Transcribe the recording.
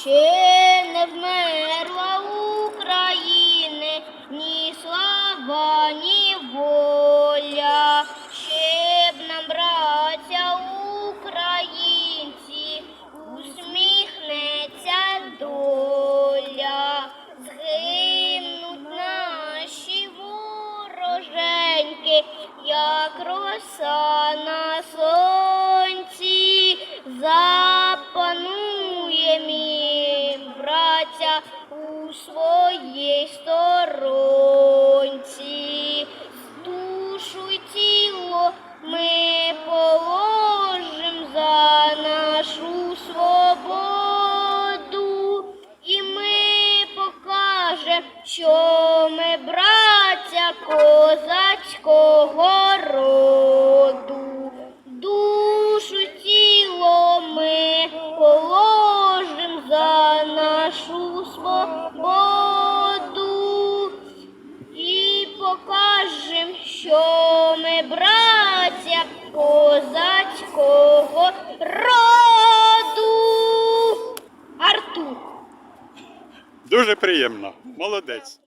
ще не вмерла України, ні слава, ні воля, ще б нам, браття українці, усміхнеться доля, згинуть наші вороженьки, як роса на сонці, браття у своїй сторонці, душу й тіло ми положим за нашу свободу, і ми покажем, що ми браття козацького браття козацького роду. Артур. Дуже приємно. Молодець.